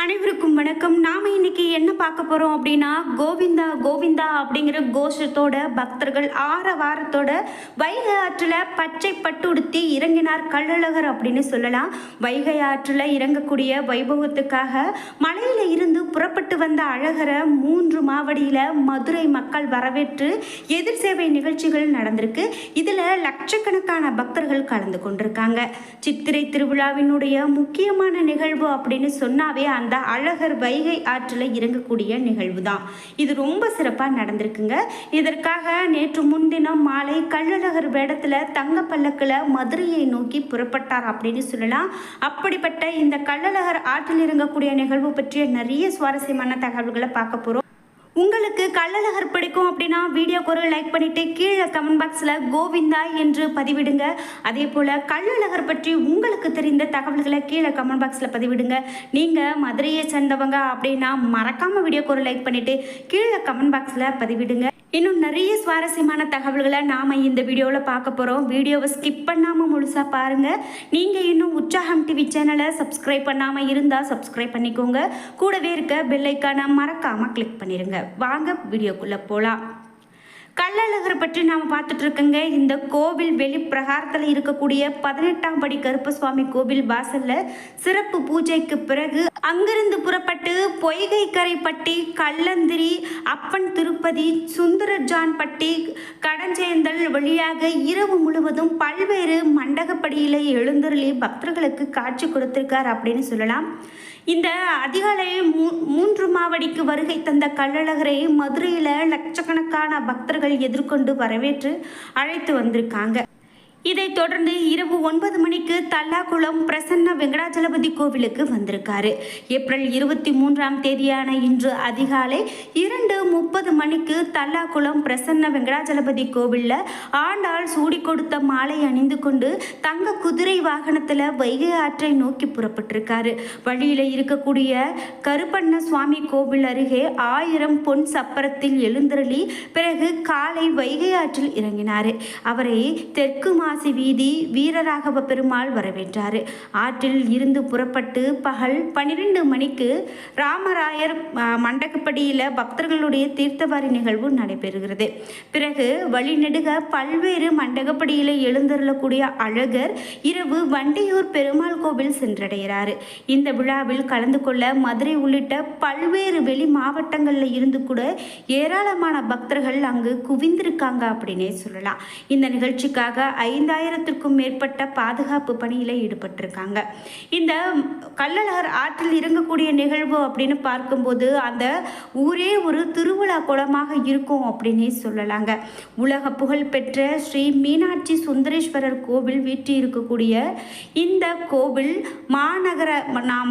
அனைவருக்கும் வணக்கம். நாம இன்னைக்கு என்ன பார்க்க போறோம் அப்படின்னா கோவிந்தா கோவிந்தா அப்படிங்கிற கோஷத்தோட பக்தர்கள் ஆற வாரத்தோட வைகை ஆற்றுல பச்சை பட்டு உடுத்தி இறங்கினார் கள்ளழகர் அப்படின்னு சொல்லலாம். வைகை ஆற்றுல இறங்கக்கூடிய வைபவத்துக்காக மலையில இருந்து புறப்பட்டு வந்த அழகரை மூன்று மாவடியில மதுரை மக்கள் வரவேற்று எதிர் சேவை நிகழ்ச்சிகள் நடந்திருக்கு. இதுல லட்சக்கணக்கான பக்தர்கள் கலந்து கொண்டிருக்காங்க. சித்திரை திருவிழாவினுடைய முக்கியமான நிகழ்வு அப்படின்னு சொன்னாவே அந்த அழகர் வைகை ஆற்றில் இறங்கக்கூடிய நிகழ்வு தான் இது ரொம்ப சிறப்பாக நடந்திருக்குங்க. இதற்காக நேற்று முன்தினம் மாலை கள்ளழகர் வேடத்தில் தங்க பல்லக்கில் மதுரையை நோக்கி புறப்பட்டார் அப்படின்னு சொல்லலாம். அப்படிப்பட்ட இந்த கள்ளழகர் ஆற்றில் இறங்கக்கூடிய நிகழ்வு பற்றிய நிறைய சுவாரஸ்யமான தகவல்களை பார்க்க போகிறோம் உங்களுக்கு கள்ளழகர் பிடிக்கும் அப்படின்னா வீடியோக்கு ஒரு லைக் பண்ணிட்டு கீழே கமெண்ட் பாக்ஸில் கோவிந்தா என்று பதிவிடுங்க. அதே போல் கள்ளழகர் பற்றி உங்களுக்கு தெரிந்த தகவல்களை கீழே கமெண்ட் பாக்ஸில் பதிவிடுங்க. நீங்கள் மதுரையை சேர்ந்தவங்க அப்படின்னா மறக்காமல் வீடியோக்கு ஒரு லைக் பண்ணிவிட்டு கீழே கமெண்ட் பாக்ஸில் பதிவிடுங்க. இன்னும் நிறைய சுவாரஸ்யமான தகவல்களை நாம் இந்த வீடியோவில் பார்க்க போகிறோம் வீடியோவை ஸ்கிப் பண்ணாமல் முழுசாக பாருங்கள் நீங்கள் இன்னும் உற்சாகம் டிவி சேனலை சப்ஸ்கிரைப் பண்ணாமல் இருந்தால் சப்ஸ்கிரைப் பண்ணிக்கோங்க. கூடவே இருக்க பெல்லைக்கான மறக்காமல் கிளிக் பண்ணிடுங்க வாங்க வீடியோக்குள்ளே போகலாம் கள்ளழகர் பற்றி நாம் பார்த்துட்டு இருக்கோங்க இந்த கோவில் வெளி பிரகாரத்தில் இருக்கக்கூடிய பதினெட்டாம் படி கருப்பசுவாமி கோவில் வாசல்ல சிறப்பு பூஜைக்கு பிறகு அங்கிருந்து புறப்பட்டு பொய்கை கரைப்பட்டி கள்ளந்திரி அப்பன் திருப்பதி சுந்தரஜான்பட்டி கடஞ்சேந்தல் வழியாக இரவு முழுவதும் பல்வேறு மண்டகப்படியில் எழுந்தருளி பக்தர்களுக்கு காட்சி கொடுத்திருக்கார் அப்படின்னு சொல்லலாம். இந்த அதிகாலை மூ மூன்று மாவடிக்கு வருகை தந்த கள்ளழகரை மதுரையில் லட்சக்கணக்கான பக்தர்கள் எதிர்கொண்டு வரவேற்று அழைத்து வந்திருக்காங்க. இதைத் தொடர்ந்து இரவு ஒன்பது மணிக்கு தல்லாக்குளம் பிரசன்ன வெங்கடாச்சலபதி கோவிலுக்கு வந்திருக்காரு. ஏப்ரல் இருபத்தி மூன்றாம் தேதியான இன்று அதிகாலை இரண்டு முப்பது மணிக்கு தல்லாக்குளம் பிரசன்ன வெங்கடாச்சலபதி கோவிலில் ஆண்டாள் சூடி கொடுத்த மாலை அணிந்து கொண்டு தங்க குதிரை வாகனத்தில் வைகை ஆற்றை நோக்கி புறப்பட்டிருக்காரு. வழியில் இருக்கக்கூடிய கருப்பண்ண சுவாமி கோவில் அருகே ஆயிரம் பொன் சப்பரத்தில் எழுந்தருளி பிறகு காலை வைகை ஆற்றில் இறங்கினார். அவரை தெற்கு மா வீதி வீரராகவ பெருமாள் வரவேற்றார். ஆற்றில் இருந்து புறப்பட்டு பகல் பன்னிரெண்டு மணிக்கு ராமராயர் மண்டகப்படியில் பக்தர்களுடைய தீர்த்தவாரி நிகழ்வு நடைபெறுகிறது. பிறகு வழிநெடுக பல்வேறு மண்டகப்படியில் எழுந்தருளக்கூடிய அழகர் இரவு வண்டியூர் பெருமாள் கோவில் சென்றடைகிறார். இந்த விழாவில் கலந்து கொள்ள மதுரை உள்ளிட்ட பல்வேறு வெளி மாவட்டங்களில் இருந்து கூட ஏராளமான பக்தர்கள் அங்கு குவிந்திருக்காங்க அப்படின்னே சொல்லலாம். இந்த நிகழ்ச்சிக்காக ஐ ஐந்தாயிரத்திற்கும் மேற்பட்ட பாதுகாப்பு பணியில் ஈடுபட்டிருக்காங்க. இந்த கள்ளழகர் ஆற்றில் இறங்கக்கூடிய நிகழ்வு அப்படின்னு பார்க்கும்போது அந்த ஊரே ஒரு திருவிழா குளமாக இருக்கும் அப்படின்னே சொல்லலாங்க. உலக புகழ் பெற்ற ஸ்ரீ மீனாட்சி சுந்தரேஸ்வரர் கோவில் வீற்றி இருக்கக்கூடிய இந்த கோவில் மாநகர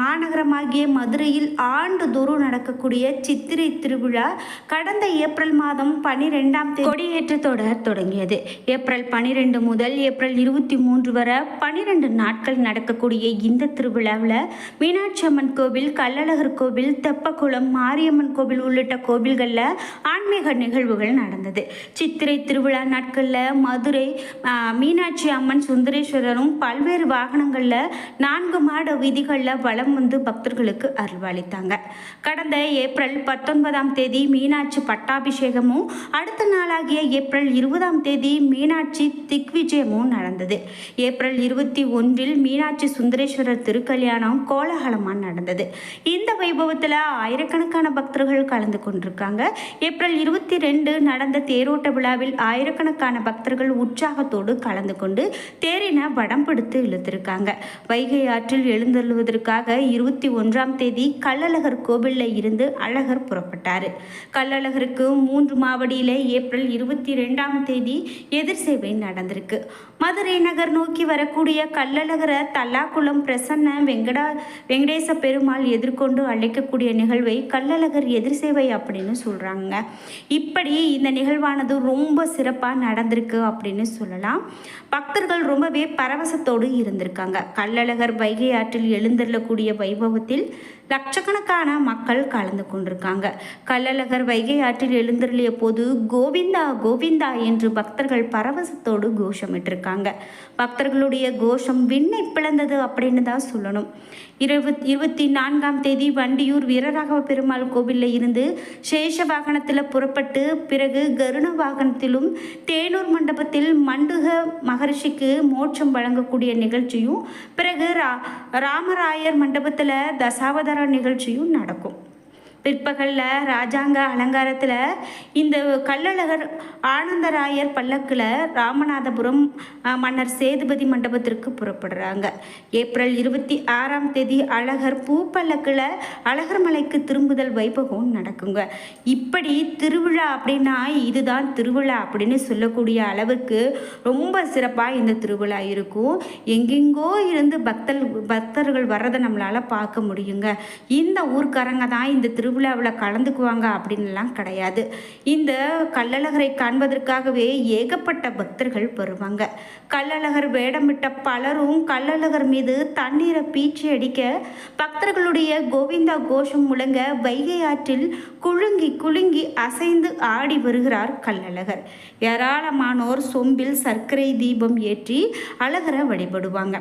மாநகரமாகிய மதுரையில் ஆண்டுதோறும் நடக்கக்கூடிய சித்திரை திருவிழா கடந்த ஏப்ரல் மாதம் பனிரெண்டாம் தேதி கொடியேற்றத்தோட தொடங்கியது. ஏப்ரல் பனிரெண்டு முதல் ஏப்ரல் இருபத்தி மூன்று வரை பனிரெண்டு நாட்கள் நடக்கக்கூடிய இந்த திருவிழாவில் மீனாட்சி அம்மன் கோவில் கள்ளழகர் கோவில் தெப்பக்குளம் மாரியம்மன் கோவில் உள்ளிட்ட கோவில்களில் ஆன்மீக நிகழ்வுகள் நடந்தது. சித்திரை திருவிழா நாட்களில் மதுரை மீனாட்சி அம்மன் சுந்தரேஸ்வரரும் பல்வேறு வாகனங்களில் நான்கு மாட வீதிகளில் வலம் வந்து பக்தர்களுக்கு அருள்வாளித்தாங்க. கடந்த ஏப்ரல் பத்தொன்பதாம் தேதி மீனாட்சி பட்டாபிஷேகமும் அடுத்த நாளாகிய ஏப்ரல் இருபதாம் தேதி மீனாட்சி நிச்சயமும் நடந்தது. ஏப்ரல் இருபத்தி ஒன்றில் மீனாட்சி சுந்தரேஸ்வரர் திருக்கல்யாணம் கோலாகலமாக நடந்தது. இந்த வைபவத்தில் ஆயிரக்கணக்கான பக்தர்கள் கலந்து கொண்டிருக்காங்க. ஏப்ரல் இருபத்தி ரெண்டு நடந்த தேரோட்ட விழாவில் ஆயிரக்கணக்கான பக்தர்கள் உற்சாகத்தோடு கலந்து கொண்டு தேரினை வடம் பிடித்து இழுத்திருக்காங்க. வைகை ஆற்றில் எழுந்தருளுவதற்காக இருபத்தி ஒன்றாம் தேதி கள்ளழகர் கோவிலில் இருந்து அழகர் புறப்பட்டார். கள்ளழகருக்கு மூன்று மாவடியில் ஏப்ரல் இருபத்தி ரெண்டாம் தேதி எதிர் சேவை நடந்திருக்கு. மதுரை நகர் நோக்கி வரக்கூடிய கள்ளழகரை தல்லாக்குளம் பிரசன்ன வெங்கடா வெங்கடேச பெருமாள் எதிர்கொண்டு அழைக்கக்கூடிய நிகழ்வை கள்ளழகர் எதிர் சேவை அப்படின்னு சொல்கிறாங்க இப்படி இந்த நிகழ்வானது ரொம்ப சிறப்பாக நடந்திருக்கு அப்படின்னு சொல்லலாம். பக்தர்கள் ரொம்பவே பரவசத்தோடு இருந்திருக்காங்க. கள்ளழகர் வைகை ஆற்றில் எழுந்தருளக்கூடிய வைபவத்தில் லட்சக்கணக்கான மக்கள் கலந்து கொண்டிருக்காங்க. கள்ளழகர் வைகை ஆற்றில் எழுந்தருளிய போது கோவிந்தா கோவிந்தா என்று பக்தர்கள் பரவசத்தோடு கோஷமிட்டிருக்காங்க. பக்தர்களுடைய கோஷம் விண்ணை பிளந்தது அப்படின்னு தான் சொல்லணும். இருபத் இருபத்தி நான்காம் தேதி வண்டியூர் வீரராகவ பெருமாள் கோவிலில் இருந்து சேஷ வாகனத்தில் புறப்பட்டு பிறகு கருண வாகனத்திலும் தேனூர் மண்டபத்தில் மண்டுக மகரிஷிக்கு மோட்சம் வழங்கக்கூடிய நிகழ்ச்சியும் பிறகு ரா ராமராயர் மண்டபத்தில் தசாவதார நிகழ்ச்சியும் நடக்கும். பிற்பகலில் ராஜாங்க அலங்காரத்தில் இந்த கள்ளழகர் ஆனந்தராயர் பல்லக்கில் ராமநாதபுரம் மன்னர் சேதுபதி மண்டபத்திற்கு புறப்படுறாங்க. ஏப்ரல் இருபத்தி ஆறாம் தேதி அழகர் பூ பல்லக்கில் அழகர் மலைக்கு திரும்புதல் வைபவம் நடக்குங்க. இப்படி திருவிழா அப்படின்னா இதுதான் திருவிழா அப்படின்னு சொல்லக்கூடிய அளவுக்கு ரொம்ப சிறப்பாக இந்த திருவிழா இருக்கும். எங்கெங்கோ இருந்து பக்தர் பக்தர்கள் வர்றதை நம்மளால் பார்க்க முடியுங்க. இந்த ஊர்க்காரங்க தான் இந்த திரு திருவிழாவில் கலந்துக்குவாங்க அப்படின்லாம் கிடையாது. இந்த கள்ளழகரை காண்பதற்காகவே ஏகப்பட்ட பக்தர்கள் வருவாங்க. கள்ளழகர் வேடமிட்ட பலரும் கள்ளழகர் மீது தண்ணீரை பீச்சி அடிக்க பக்தர்களுடைய கோவிந்தா கோஷம் முழங்க வைகை ஆற்றில் குலுங்கி குலுங்கி அசைந்து ஆடி வருகிறார் கள்ளழகர். ஏராளமானோர் சொம்பில் சர்க்கரை தீபம் ஏற்றி அழகரை வழிபடுவாங்க.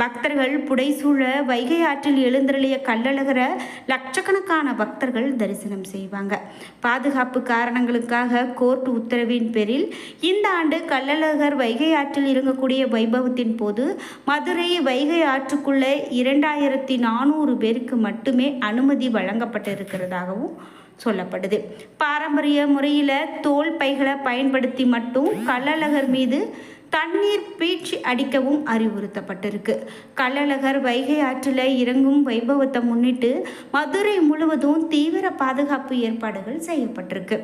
பக்தர்கள் புடைசூழ வைகை ஆற்றில் எழுந்தருளிய கல்லழகரை லட்சக்கணக்கான பக்தர்கள் தரிசனம் செய்வாங்க. பாதுகாப்பு காரணங்களுக்காக கோர்ட் உத்தரவின் பேரில் இந்த ஆண்டு கள்ளழகர் வைகை ஆற்றில் இறங்கக்கூடிய வைபவத்தின் போது மதுரை வைகை ஆற்றுக்குள்ளே இரண்டாயிரத்தி நானூறு பேருக்கு மட்டுமே அனுமதி வழங்கப்பட்டிருக்கிறதாகவும் சொல்லப்படுது. பாரம்பரிய முறையில் தோல் பைகளை பயன்படுத்தி மட்டும் கள்ளழகர் மீது தண்ணீர் பீச்சி அடிக்கவும் அறிவுறுத்தப்பட்டிருக்கு. கள்ளழகர் வைகை ஆற்றில் இறங்கும் வைபவத்தை முன்னிட்டு மதுரை முழுவதும் தீவிர பாதுகாப்பு ஏற்பாடுகள் செய்யப்பட்டிருக்கு.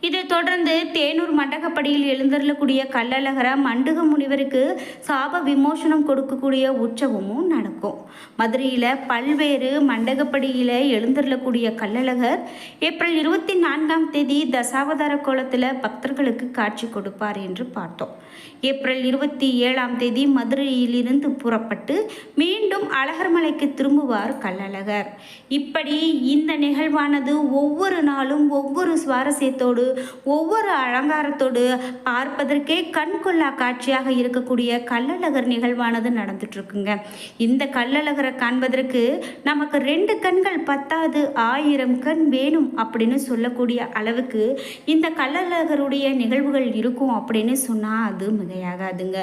இதைத் தொடர்ந்து தேனூர் மண்டகப்படியில் எழுந்தருளக்கூடிய கள்ளழகர மண்டுக முனிவருக்கு சாப விமோசனம் கொடுக்கக்கூடிய உற்சவமும் நடக்கும். மதுரையில் பல்வேறு மண்டகப்படியில் எழுந்தருளக்கூடிய கள்ளழகர் ஏப்ரல் இருபத்தி நான்காம் தேதி தசாவதார கோலத்தில் பக்தர்களுக்கு காட்சி கொடுப்பார் என்று பார்த்தோம். ஏப்ரல் இருபத்தி ஏழாம் தேதி மதுரையிலிருந்து புறப்பட்டு மீண்டும் அழகர்மலைக்கு திரும்புவார் கள்ளழகர். இப்படி இந்த நிகழ்வானது ஒவ்வொரு நாளும் ஒவ்வொரு சுவாரஸ்யத்தோடு ஒவ்வொரு அலங்காரத்தோடு பார்ப்பதற்கே கண்கொள்ளா காட்சியாக இருக்கக்கூடிய கள்ளழகர் நிகழ்வானது நடந்துட்டு இருக்குங்க இந்த கள்ளழகரை காண்பதற்கு நமக்கு ரெண்டு கண்கள் பத்தாவது ஆயிரம் கண் வேணும் அப்படின்னு சொல்லக்கூடிய அளவுக்கு இந்த கள்ளழகருடைய நிகழ்வுகள் இருக்கும் அப்படின்னு சொன்னால் அது மிகையாகாதுங்க.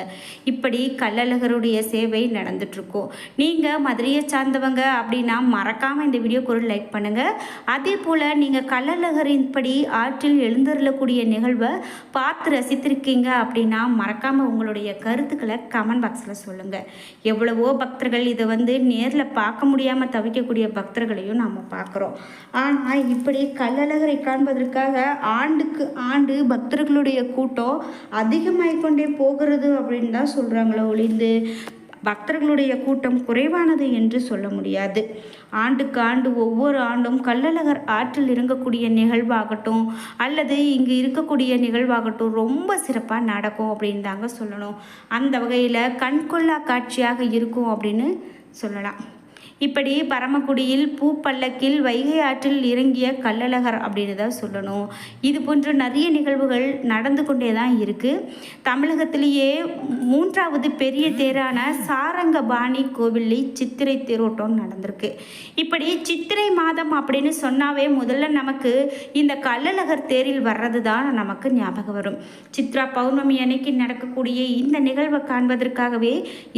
இப்படி கள்ளழகருடைய சேவை நடந்துட்டுருக்கோம் நீங்கள் மதுரையை சார்ந்தவங்க அப்படின்னா மறக்காமல் இந்த வீடியோக்கு ஒரு லைக் பண்ணுங்கள் அதே போல் நீங்கள் கள்ளழகரின் படி ஆற்றில் எழுந்தருளக்கூடிய நிகழ்வை பார்த்து ரசித்திருக்கீங்க அப்படின்னா மறக்காமல் உங்களுடைய கருத்துக்களை கமெண்ட் பாக்ஸில் சொல்லுங்கள் எவ்வளவோ பக்தர்கள் இதை வந்து நேரில் பார்க்க முடியாமல் தவிக்கக்கூடிய பக்தர்களையும் நாம் பார்க்குறோம். ஆனால் இப்படி கள்ளழகரை காண்பதற்காக ஆண்டுக்கு ஆண்டு பக்தர்களுடைய கூட்டம் கொண்டே போகிறது அப்படின்னு தான் சொல்கிறாங்களோ ஒளிந்து பக்தர்களுடைய கூட்டம் குறைவானது என்று சொல்ல முடியாது. ஆண்டுக்கு ஆண்டு ஒவ்வொரு ஆண்டும் கள்ளழகர் ஆற்றில் இறங்கக்கூடிய நிகழ்வாகட்டும் அல்லது இங்கு இருக்கக்கூடிய நிகழ்வாகட்டும் ரொம்ப சிறப்பாக நடக்கும் அப்படின்னு தாங்க சொல்லணும். அந்த வகையில் கண்கொள்ளா காட்சியாக இருக்கும் அப்படின்னு சொல்லலாம். இப்படி பரமக்குடியில் பூப்பல்லக்கில் வைகை ஆற்றில் இறங்கிய கள்ளழகர் அப்படின்னு தான் சொல்லணும். இது போன்ற நிறைய நிகழ்வுகள் நடந்து கொண்டே தான் இருக்குது தமிழகத்திலேயே மூன்றாவது பெரிய தேரான சாரங்கபாணி கோவிலில் சித்திரை தேரோட்டம் நடந்திருக்கு. இப்படி சித்திரை மாதம் அப்படின்னு சொன்னாவே முதல்ல நமக்கு இந்த கள்ளழகர் தேரில் வர்றது தான் நமக்கு ஞாபகம் வரும். சித்ரா பௌர்ணமி அன்னைக்கு நடக்கக்கூடிய இந்த நிகழ்வை காண்பதற்காகவே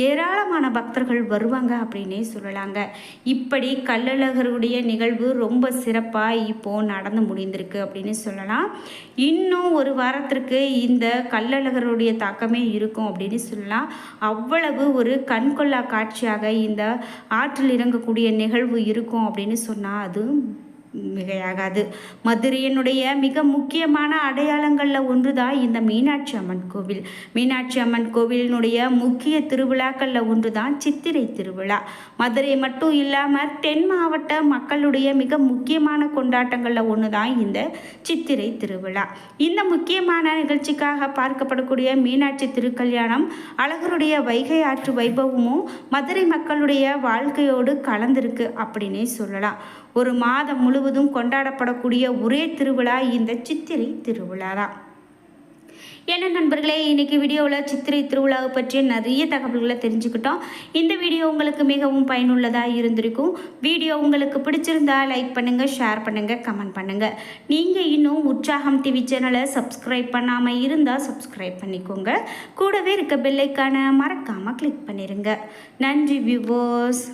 ஏராளமான பக்தர்கள் வருவாங்க அப்படின்னே சொல்லலாங்க. இப்படி கள்ளழகருடைய நிகழ்வு ரொம்ப சிறப்பாக இப்போ நடந்து முடிந்திருக்கு அப்படின்னு சொல்லலாம். இன்னும் ஒரு வாரத்திற்கு இந்த கள்ளழகருடைய தாக்கமே இருக்கும் அப்படின்னு சொல்லலாம். அவ்வளவு ஒரு கண்கொள்ளா காட்சியாக இந்த ஆற்றில் இறங்கக்கூடிய நிகழ்வு இருக்கும் அப்படின்னு சொன்னால் அது மிகையாகாது. மதுரையினுடைய மிக முக்கியமான அடையாளங்களில் ஒன்று தான் இந்த மீனாட்சி அம்மன் கோவில். மீனாட்சி அம்மன் கோவிலினுடைய முக்கிய திருவிழாக்களில் ஒன்று தான் சித்திரை திருவிழா. மதுரை மட்டும் இல்லாமல் தென் மாவட்ட மக்களுடைய மிக முக்கியமான கொண்டாட்டங்களில் ஒன்று தான் இந்த சித்திரை திருவிழா. இந்த முக்கியமான நிகழ்ச்சிக்காக பார்க்கப்படக்கூடிய மீனாட்சி திருக்கல்யாணம் அழகருடைய வைகை ஆற்று வைபவமும் மதுரை மக்களுடைய வாழ்க்கையோடு கலந்திருக்கு அப்படின்னே சொல்லலாம். ஒரு மாதம் முழுவதும் கொண்டாடப்படக்கூடிய ஒரே திருவிழா இந்த சித்திரை திருவிழா தான் என்ன நண்பர்களே இன்றைக்கி வீடியோவில் சித்திரை திருவிழாவை பற்றிய நிறைய தகவல்களை தெரிஞ்சுக்கிட்டோம். இந்த வீடியோ உங்களுக்கு மிகவும் பயனுள்ளதாக இருந்திருக்கும். வீடியோ உங்களுக்கு பிடிச்சிருந்தா லைக் பண்ணுங்கள் ஷேர் பண்ணுங்கள் கமெண்ட் பண்ணுங்கள் நீங்கள் இன்னும் உற்சாகம் டிவி சேனலை சப்ஸ்கிரைப் பண்ணாமல் இருந்தால் சப்ஸ்கிரைப் பண்ணிக்கோங்க. கூடவே இருக்க பெல்லைக்கான மறக்காமல் கிளிக் பண்ணிடுங்க நன்றி வியூவர்ஸ்